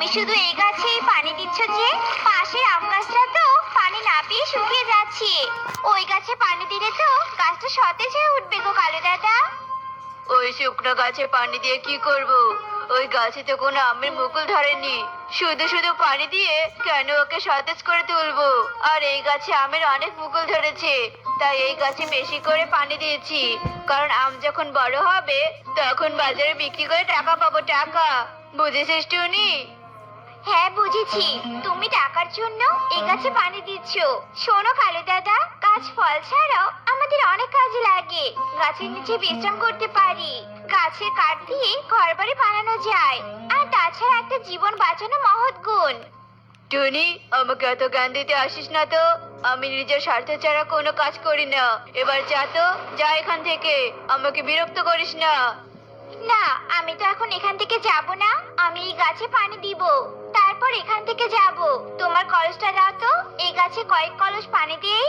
তুমি শুধু এই গাছেই পানি দিচ্ছ যে পাশের আম গাছটা তো পানি না পেয়ে শুকিয়ে যাচ্ছে। ওই গাছে পানি দিলে তো গাছটা সতেজ হয়ে উঠবে গো কালু দাদা। ওই শুকনো গাছে পানি দিয়ে কি করব? ওই গাছে তো কোনো আমের মুকুল ধরেনি। শুধু শুধু পানি দিয়ে কেন ওকে সতেজ করে তুলবো? আর এই গাছে আমের অনেক মুকুল ধরেছে। তাই এই গাছে বেশি করে পানি দিয়েছি। কারণ আম যখন বড় হবে, তখন বাজারে বিক্রি করে টাকা পাবো টাকা। বুঝেছিস টুনি? হ্যাঁ বুঝেছি। তুমি টাকার জন্য এই গাছে পানি দিচ্ছ। শোনো কালু দাদা গাছ ফল ছাড়াও আমাদের অনেক কাজে লাগে। গাছের নিচে বিশ্রাম করতে পারি। গাছের কাঠ দিয়ে ঘর বাড়ি বানানো যায়। আর তাছাড়া একটা জীবন বাঁচানো মহৎ গুণ। টুনি আমাকে এত জ্ঞান দিতে আসিস না তো? আমি নিজের স্বার্থ ছাড়া কোনো কাজ করি না। এবার যা তো যা এখান থেকে। আমাকে বিরক্ত করিস না। না আমি তো এখন এখান থেকে যাব না। আমি এই গাছে পানি দিব। তারপর এখান থেকে যাব। তোমার কলসটা দাও তো এই গাছে কয়েক কলস পানি দিই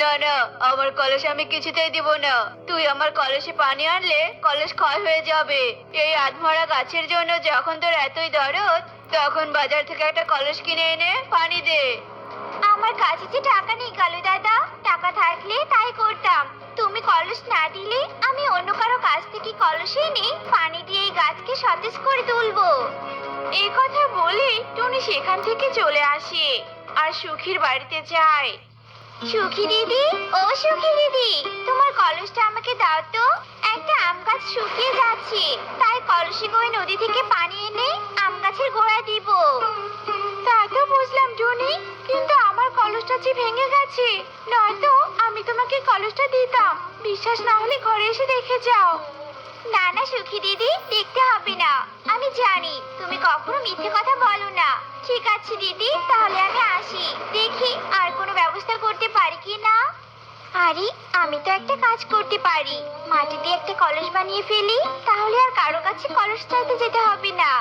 না না আমার কলস আমি কিছুতেই দিব না। তুই আমার কলসে পানি আনলে কলস ক্ষয় হয়ে যাবে। এই আধমরা গাছের জন্য যখন তোর এতই দরদ তখন বাজার থেকে একটা কলস কিনে এনে পানি দে। আমার কাছে যে টাকা নেই কালু দাদা টাকা থাকলে তাই করতাম। তুমি কলস না দিলে আমি অন্য কারও কাছ থেকে কলস এনে পানি দিয়ে এই গাছকে সতেজ করে তুলবো। এই কথা বলে টুনি সেখান থেকে চলে আসে আর সুখীর বাড়িতে যায়। সুখী দিদি, ও সুখী দিদি, তোমার কলসটা আমাকে দাও তো। একটা আম গাছ শুকিয়ে যাচ্ছে, তাই কলসে করে নদী থেকে পানি এনে আম গাছের গোড়া দিব। তা তো বুঝলাম টুনি, কিন্তু আমার কলসটা যে ভেঙে গেছে, নয়তো আমি তোমাকে কলসটা দিতাম। বিশ্বাস না হলে ঘরে এসে দেখে যাও। না না, সুখী দিদি, দেখতে হবে না। আমি জানি, তুমি কখনো মিথ্যে কথা বলো না। ঠিক আছে, দিদি, তাহলে আমি আসি। দেখি আর কোনো ব্যবস্থা করতে পারি কি না? আরে, আমি তো একটা কাজ করতে পারি। মাটি দিয়ে একটা কলস বানিয়ে ফেলি, তাহলে আর কারও কাছে কলস চাইতে যেতে হবে না।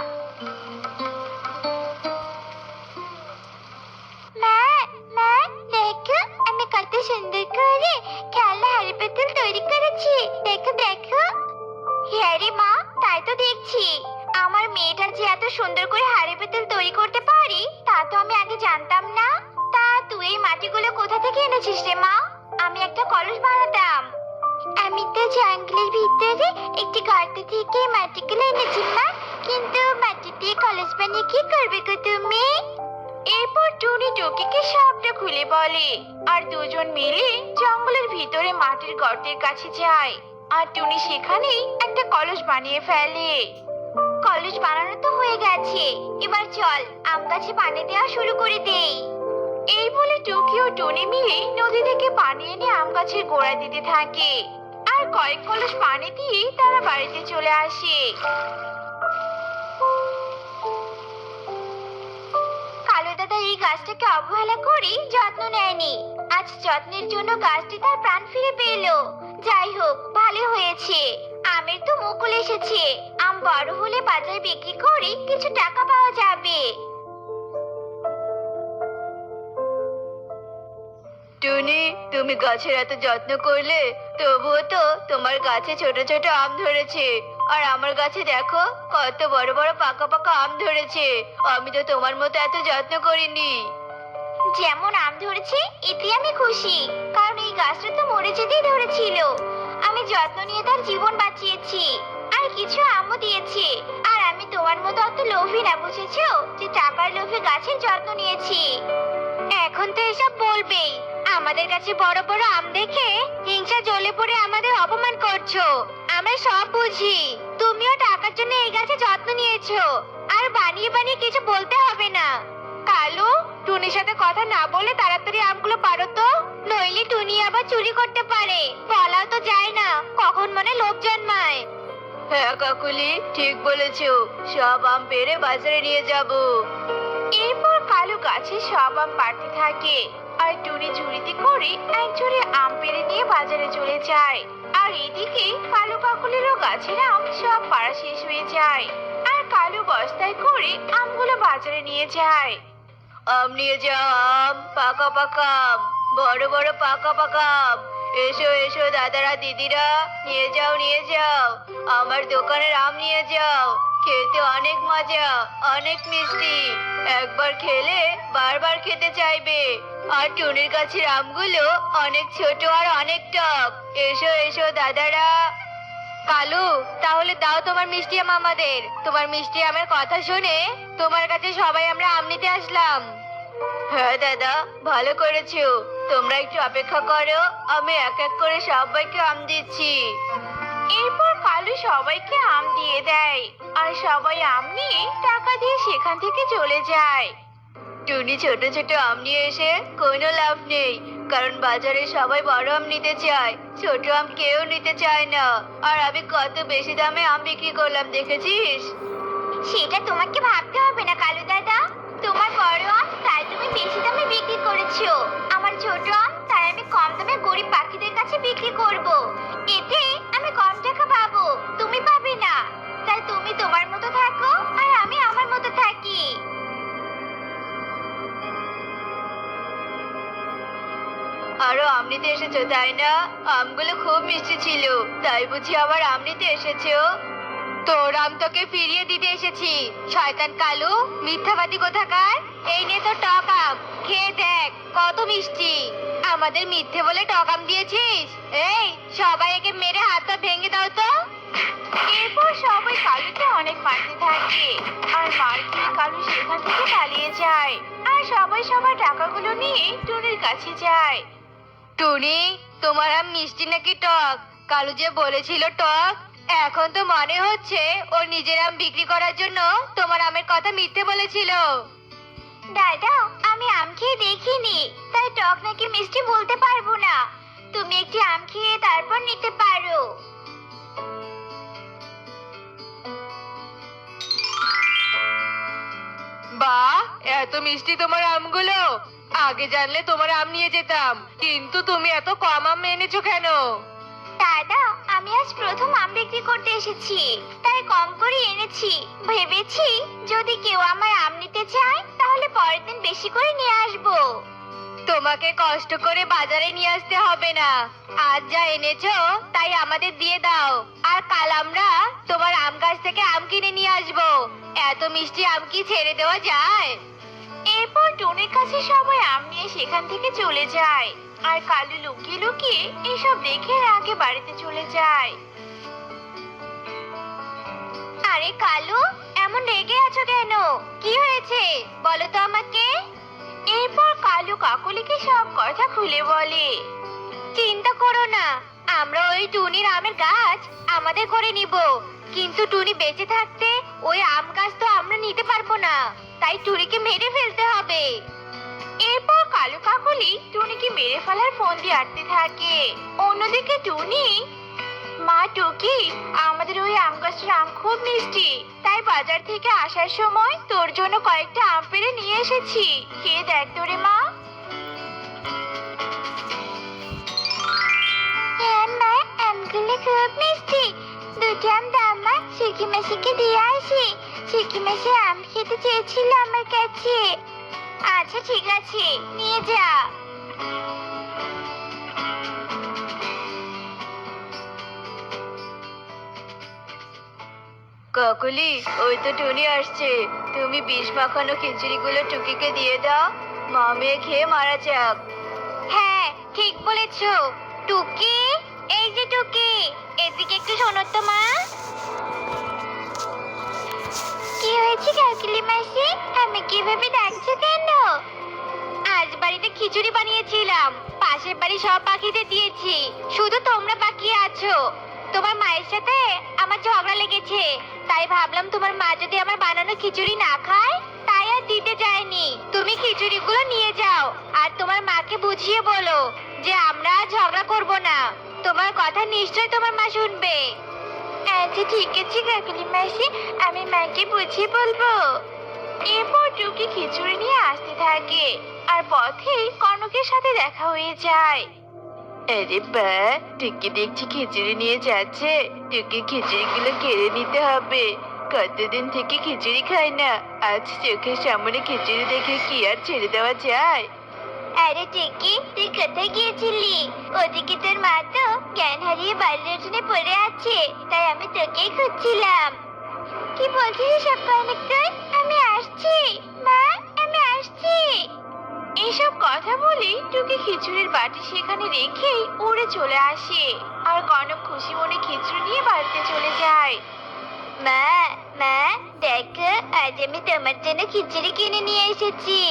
দেখো, আমি কত সুন্দর করে খেলনা হাড়ি পেতল তৈরি করেছি। দেখো দেখো। হ্যাঁ মা, তাই তো দেখছি। আমার মেয়েটা যে এত সুন্দর করে হাড়ি পেতল তৈরি করতে পারি, তা তো আমি আগে জানতাম না। তা তুই এই মাটিগুলো কোথা থেকে এনেছিস রে মা? আমি একটা কলস বানাতাম। আমি তো জঙ্গলের ভিতরে একটি গর্ত থেকে মাটিগুলো এনেছি মা, কিন্তু মাটি দিয়ে কলস বানিয়ে কি করবে গো তুমি? এরপর টুনি টুকিকে সবটা খুলে বলে, আর দুজন মিলে জঙ্গলের ভিতরে মাটির গর্তের কাছে যায়। আর টুনি সেখানেই একটা কলস বানিয়ে ফেলে। কলস বানানো তো হয়ে গেছে। এবার চল, আম গাছে পানি দেওয়া শুরু করে দেই। এই বলে টুকি ও টুনি মিলে নদী থেকে পানি এনে আম গাছের গোড়া দিতে থাকে। আর কয়েক কলস পানি দিয়ে তারা বাড়িতে চলে আসে। কালো দাদা এই গাছটাকে অবহেলা করে যত্ন নেয়নি। আজ যত্নের জন্য গাছটি তার প্রাণ ফিরে পেল। যাই হোক ভালো হয়েছে। আমের তো মুকুল এসেছে। আম বড় হলে বাজারে বিক্রি করে কিছু টাকা পাওয়া যাবে। টুনি তুমি গাছের এত যত্ন করলে তবুও তো তোমার গাছে ছোট ছোট আম ধরেছে। আর আমার গাছে দেখো কত বড় বড় পাকা পাকা আম ধরেছে। আমি তো তোমার মতো এত যত্ন করিনি। যেমন আম ধরেছে এতে আমি খুশি। কারণ গাছটা তো মরে যেতেই ধরেছিল। আমি যত্ন নিয়ে তার জীবন বাঁচিয়েছি। আর কিছু আমও দিয়েছি। আর আমি তোমার মতো অত লোভী না, বুঝেছ? যে টাকার লোভে গাছের যত্ন নিয়েছি। এখন তো এসব বলবেই। আমাদের কাছে বড় বড় আম দেখে হিংসা জ্বলে পড়ে আমাদের অপমান করছ। আমরা সব বুঝি। তুমিও টাকার জন্য এই গাছে যত্ন নিয়েছো। আর বানিয়ে বানিয়ে কিছু বলতে হবে না। কালু? টুনির সাথে কথা না বলে তাড়াতাড়ি আমগুলো পারো তো। নইলে টুনি আবার চুরি করতে পারে। বলাও তো যায় না কখন মনে লোভ জন্মায়। হ্যাঁ কাকুলি ঠিক বলেছ। সব আম পেরে বাজারে নিয়ে যাব। এরপর কালু গাছে সব আম পাড়তে থাকে। আর টুনি ঝুড়িতে করে এক ঝুড়ি আম পেড়ে নিয়ে বাজারে চলে যায়। আর এদিকে কালু কাকুলিরও গাছের আম সব পাড়া শেষ হয়ে যায়। আর কালু বস্তায় করে আমগুলো বাজারে নিয়ে যায়। আম নিয়ে যাও আম, পাকা পাকা বড় বড় পাকা পাকা এসো এসো, দাদারা, দিদিরা, নিয়ে যাও নিয়ে যাও। আমার দোকানের আম নিয়ে যাও। খেতে অনেক মজা, অনেক মিষ্টি। একবার খেলে বারবার খেতে চাইবে। আর টুনির গাছের আমগুলো অনেক ছোট আর অনেক টক। এসো এসো, দাদারা। কালু, তাহলে দাও তোমার মিষ্টি আম আমাদের। তোমার মিষ্টি আমের কথা শুনে তোমার কাছে সবাই আমরা আম নিতে আসলাম। হ্যাঁ দাদা, ভালো করেছ। তোমরা একটু অপেক্ষা করো, আমি এক এক করে সবাইকে আম দিচ্ছি। এরপর কালু সবাইকে আম দিয়ে দেয়, আর সবাই আম নিয়ে টাকা দিয়ে সেখান থেকে চলে যায়। টুনি ছোট ছোট আম নিয়ে এসে কোনো লাভ নেই, কারণ বাজারে সবাই বড় আম নিতে চায়, ছোট আম কেউ নিতে চায় না। আর আমি কত বেশি দামে আম বিক্রি করলাম, দেখেছিস? সেটা তোমাকে ভাবতে হবে না, কালু দাদা। তোমার বড় আম তাই তুমি বেশি দামে বিক্রি করেছ। আমার ছোট আম তাই আমি কম দামে গরিব পাখিদের কাছে বিক্রি করব। এতে আমি কম টাকা পাবো, তুমি পাবে না। তাই তুমি তোমার মতো থাকো আর আমি আমার মতো থাকি। আরও আমনিতে এসেছ, তাই না? আমগুলো খুব মিষ্টি ছিল, তাই বুঝি আবার আমনিতে এসেছ? তোর আম তোকে ফিরিয়ে দিতে এসেছি। শয়তান কালু মিথ্যাবাদী কোথাকার? এই নে তো টক আম। খেয়ে দেখ কত মিষ্টি। আমাদের মিথ্যে বলে টক আম দিয়েছিস? এই সবাই একে মেরে হাত পা ভেঙে দাও তো। এরপর সবাই কালুকে অনেক মারতে থাকে। আর মার খেয়ে কালু সেখান থেকে পালিয়ে যায়। আর সবাই সবার টাকাগুলো নিয়ে টুনির কাছে যায়। টুনি তোমার আম মিষ্টি নাকি টক? কালু যে বলেছিল টক এখন তো মনে হচ্ছে ও নিজের আম বিক্রি করার জন্য তোমার আমের কথা মিথ্যে বলেছিল। দাদা আমি আম খেয়ে দেখিনি। তাই টক নাকি মিষ্টি বলতে পারব না। তুমি একটি আম খেয়ে তারপর নিতে পারো। বাহ এত মিষ্টি তোমার আমগুলো। আগে জানলে তোমার আম নিয়ে যেতাম কিন্তু তুমি এত কম আম এনেছো কেন? দাদা, আমি আজ প্রথম আম বিক্রি করতে এসেছি। তাই কম করে এনেছি। ভেবেছি যদি কেউ আমার আম নিতে চায়, তাহলে পরের দিন বেশি করে নিয়ে আসব। তোমাকে কষ্ট করে বাজারে নিয়ে আসতে হবে না। আজ যা এনেছো, তাই আমাদের দিয়ে দাও। আর কাল আমরা তোমার আম গাছ থেকে আম কিনে নিয়ে আসব। এত মিষ্টি আম কি ছেড়ে দেওয়া যায়? এরপর টুনির কাছে সবাই আম নিয়ে সেখান থেকে চলে যায়। আর কালু লুকিয়ে লুকিয়ে এসব দেখে আগে বাড়িতে চলে যায়। আরে কালু, এমন রেগে আছো কেন? কি হয়েছে? বলো তো আমাকে। এরপর কালু কাকুলিকে সব কথা খুলে বলে। চিন্তা করো না, আমরা ওই টুনির আমের গাছ আমাদের করে নিব। কিন্তু টুনি বেঁচে থাকতে ওই আম গাছ তো আমরা নিতে পারব না। তাই টুনিকে মেরে ফেলতে হবে। এরপর কালো কাকলি টুনিকে মেরে ফেলার ফোন দিয়ে আটতে থাকে। অন্যদিকে টুনি, মা টুকি, আমাদের ওই আম গাছের আম খুব মিষ্টি। তাই বাজার থেকে আসার সময় তোর জন্য কয়েকটা আম পেড়ে নিয়ে এসেছি। খেয়ে দেখ তোরে, মা। হ্যাঁ খুব মিষ্টি। দুটো আম দাও, মা। শিখি মাসিকে দিয়ে আসি। শিখি মাসি আম খেতে চেয়েছিল আমার কাছে। আচ্ছা ঠিক আছে নিয়ে যা। কাকুলি ওই তো টুনি আসছে। তুমি বিষ মাখানো খিচুড়িগুলো টুকিকে দিয়ে দাও। মা মেয়ে খেয়ে মারা যাক। হ্যাঁ ঠিক বলেছ। টুকি এই যে টুকি। এদিকে একটু শোনো তো মা। কাকিলি মাসি, আমি কীভাবে ডাকছো কেন? আজ বাড়িতে খিচুড়ি বানিয়েছিলাম, পাশের বাড়ি সব পাখিদের দিয়েছি, শুধু তোমরা বাকি আছো। তোমার মায়ের সাথে আমার ঝগড়া লেগেছে, তাই ভাবলাম তোমার মা যদি আমার বানানো খিচুড়ি না খায়, তাই আর দিতে যায়নি। তুমি খিচুড়িগুলো নিয়ে যাও, আর তোমার মাকে বুঝিয়ে বলো যে আমরা ঝগড়া করব না। তোমার কথা নিশ্চয় তোমার মা শুনবে। আচ্ছা ঠিক আছে কাকুলি মাসি, আমি মাকে বুঝিয়ে বলব। এরপর টুকি খিচুড়ি নিয়ে আসতে থাকে আর পথে কনকের সাথে দেখা হয়ে যায়। আরে বা, টুকি দেখছি খিচুড়ি নিয়ে যাচ্ছে। টুকি খিচুড়িগুলো কেড়ে নিতে হবে। কতদিন থেকে খিচুড়ি খাই না, আজ চোখের সামনে খিচুড়ি দেখে কি আর ছেড়ে দেওয়া যায়? আরে টিকি তুই কোথায় গিয়েছিলি? ওদিকে তোর মা তো জ্ঞান হারিয়ে বাল্যজনে পড়ে আছে তাই আমি তোকেই খুঁজছিলাম। কি বল বলছি হিসাব কন্ডাক্টর আমি আসছি। মা আমি আসছি। এইসব কথা বলে টুকি খিচুড়ির বাটি সেখানে রেখেই উড়ে চলে আসে। আর কনক খুশি মনে খিচুড়ি নিয়ে বাড়িতে চলে যায়। মা মা দেখো আজ আমি তোমার জন্য খিচুড়ি কিনে নিয়ে এসেছি।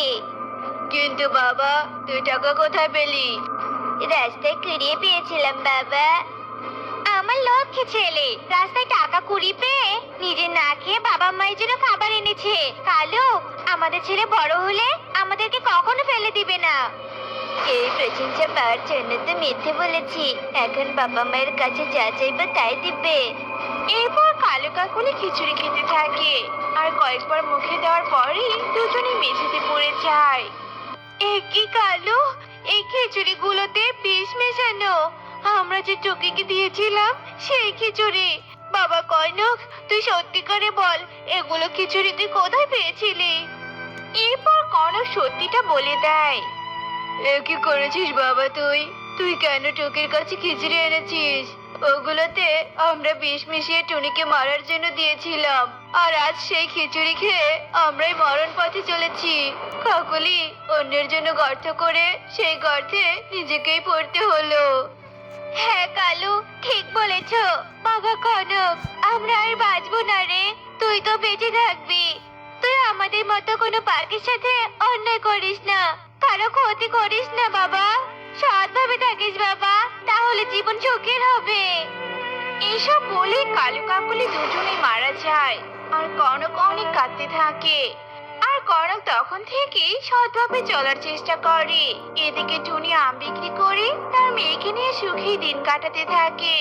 কিন্তু বাবা তুই টাকা কোথায় পেলি? রাস্তায় কুড়িয়ে পেয়েছিলাম, বাবা। আমার লক্ষ্যে ছেলে, রাস্তায় টাকা কুড়ি পেয়ে নিজে না খেয়ে বাবা মায়ের জন্য খাবার এনেছে। কালো, আমাদের ছেলে বড় হলে আমাদেরকে কখনো ফেলে দিবে না। এই প্রশংসা পাওয়ার জন্য তো মিথ্যে বলেছি। এখন বাবা মায়ের কাছে যা চাইব তাই দিবে। এরপর কালো কাকুলি খিচুড়ি খেতে থাকে। আর কয়েকবার মুখে দেওয়ার পরই দুজনে মেঝেতে পড়ে যায়। কি কালো, এই খিচুড়িগুলোতে বিষ মেশানো। আমরা যে টুকিকে দিয়েছিলাম, সেই খিচুড়ি। বাবা কয়নক তুই সত্যি করে বল, এগুলো খিচুড়ি তুই কোথায় পেয়েছিলি? এরপর কনক সত্যিটা বলে দেয়। এ কি করেছিস বাবা তুই? তুই কেন টুকির কাছে খিচুড়ি এনেছিস? ওগুলোতে আমরা বিষ মিশিয়ে টুনিকে মারার জন্য দিয়েছিলাম। আর আজ সেই খিচুড়ি খেয়ে আমরাই মরণ পথে চলেছি। কাকুলি, অন্যের জন্য গর্ত করে সেই গর্তে নিজেকেই পড়তে হলো। হ্যাঁ কালু, ঠিক বলেছ। বাবা কনক, আমরা আর বাঁচবো না রে। তুই তো বেঁচে থাকবি। তুই আমাদের মতো কোনো পার্কের সাথে অন্যায় করিস না। কারও ক্ষতি করিস না, বাবা। জীবন ঝোঁকের হবে। এসব বলে কালু কাকুলি দুজনে মারা যায়, আর কনক অনেক কাঁদতে থাকে। আর কনক তখন থেকেই সৎভাবে চলার চেষ্টা করে। এদিকে টুনি আম বিক্রি করে তার মেয়েকে নিয়ে সুখী দিন কাটাতে থাকে।